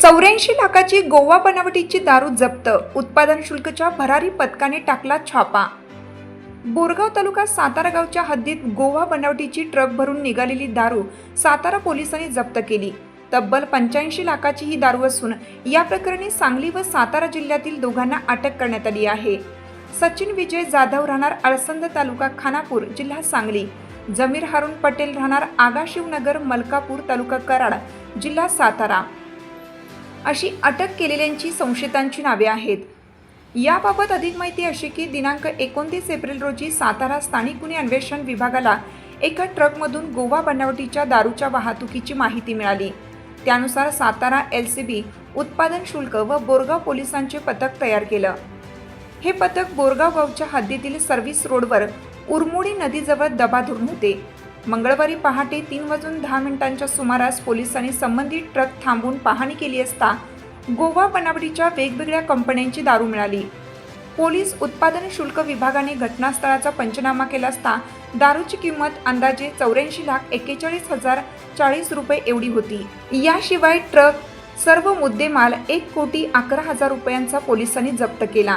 चौऱ्याऐंशी लाखाची गोवा बनावटीची दारू जप्त. उत्पादन शुल्कच्या भरारी पथकाने टाकला छापा. बोरगाव तालुका सातारा गावच्या हद्दीत गोवा बनावटीची ट्रक भरून निघालेली दारू सातारा पोलिसांनी जप्त केली. तब्बल पंच्याऐंशी लाखाची ही दारू असून या प्रकरणी सांगली व सातारा जिल्ह्यातील दोघांना अटक करण्यात आली आहे. सचिन विजय जाधव राहणार अळसंद तालुका खानापूर जिल्हा सांगली. जमीर हारून पटेल राहणार आगाशिवनगर मलकापूर तालुका कराड जिल्हा सातारा. अशी अटक केलेल्यांची संशयितांची नावे आहेत. याबाबत अधिक माहिती अशी की दिनांक एकोणतीस एप्रिल रोजी सातारा स्थानिक गुन्हे अन्वेषण विभागाला एका ट्रकमधून गोवा बनावटीच्या दारूच्या वाहतुकीची माहिती मिळाली. त्यानुसार सातारा एल सी बी उत्पादन शुल्क व बोरगाव पोलिसांचे पथक तयार केलं. हे पथक बोरगाव गावच्या हद्दीतील सर्व्हिस रोडवर उरमोडी नदीजवळ दबा धरून होते. मंगळवारी पहाटे तीन वाजून दहा मिनिटांच्या सुमारास पोलिसांनी संबंधित ट्रक थांबून पाहणी केली असता गोवा बनावटीच्या वेगवेगळ्या कंपन्यांची दारू मिळाली. पोलीस उत्पादन शुल्क विभागाने घटनास्थळाचा पंचनामा केला असता दारूची किंमत अंदाजे चौऱ्याऐंशी लाख एक्केचाळीस हजार चाळीस रुपये एवढी होती. याशिवाय ट्रक सर्व मुद्देमाल एक कोटी अकरा हजार रुपयांचा पोलिसांनी जप्त केला.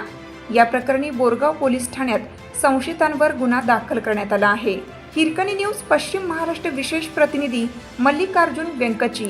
या प्रकरणी बोरगाव पोलीस ठाण्यात संशयितांवर गुन्हा दाखल करण्यात आला आहे. हिरकणी न्यूज पश्चिम महाराष्ट्र विशेष प्रतिनिधी मल्लिकार्जुन व्यंकची.